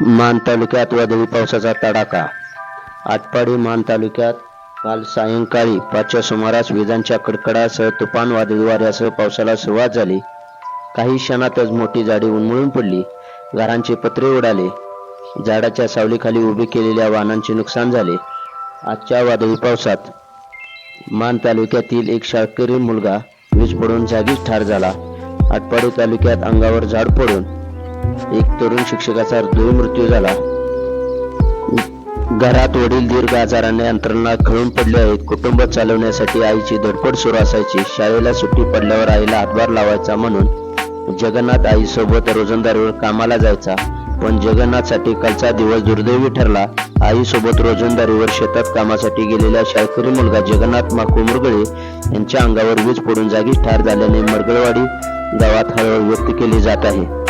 मान तालुक्यात वादळी पावसाचा तडाखा. आटपाडी मान तालुक्यात काल सायंकाळी पाचच्या सुमारास विजांच्या कडकडासह तुफान वादळी वाऱ्यासह पावसाला सुरुवात झाली. काही क्षणातच मोठी झाडे उन्मळून पडली. घरांचे पत्रे उडाले. झाडाच्या सावलीखाली उभे केलेल्या वाहनांचे नुकसान झाले. आजच्या वादळी पावसात मान तालुक्यातील एक शाळकरी मुलगा वीज पडून जागीच ठार झाला. आटपाडी तालुक्यात अंगावर झाड पडून एक तरुण शिक्षकाचा दुर्दैवी मृत्यू झाला. घरात वडील दीर्घ आजाराने अंतरणा खळून पडले आहेत. कुटुंब चालवण्यासाठी आईची धडपड सुरू असायची. शाळेला सुट्टी पडल्यावर आईला हातभार लावायचा म्हणून जगन्नाथ आईसोबत रोजंदारीवर कामाला जायचा. पण जगन्नाथसाठी कालचा दिवस दुर्दैवी ठरला. आईसोबत रोजंदारीवर शेतात कामासाठी गेलेला शाळकरी मुलगा जगन्नाथ माकू मुरगळे यांच्या अंगावर वीज पडून जागीच ठार झाल्याने मरगळवाडी गावात हळहळ व्यक्त केली जात आहे.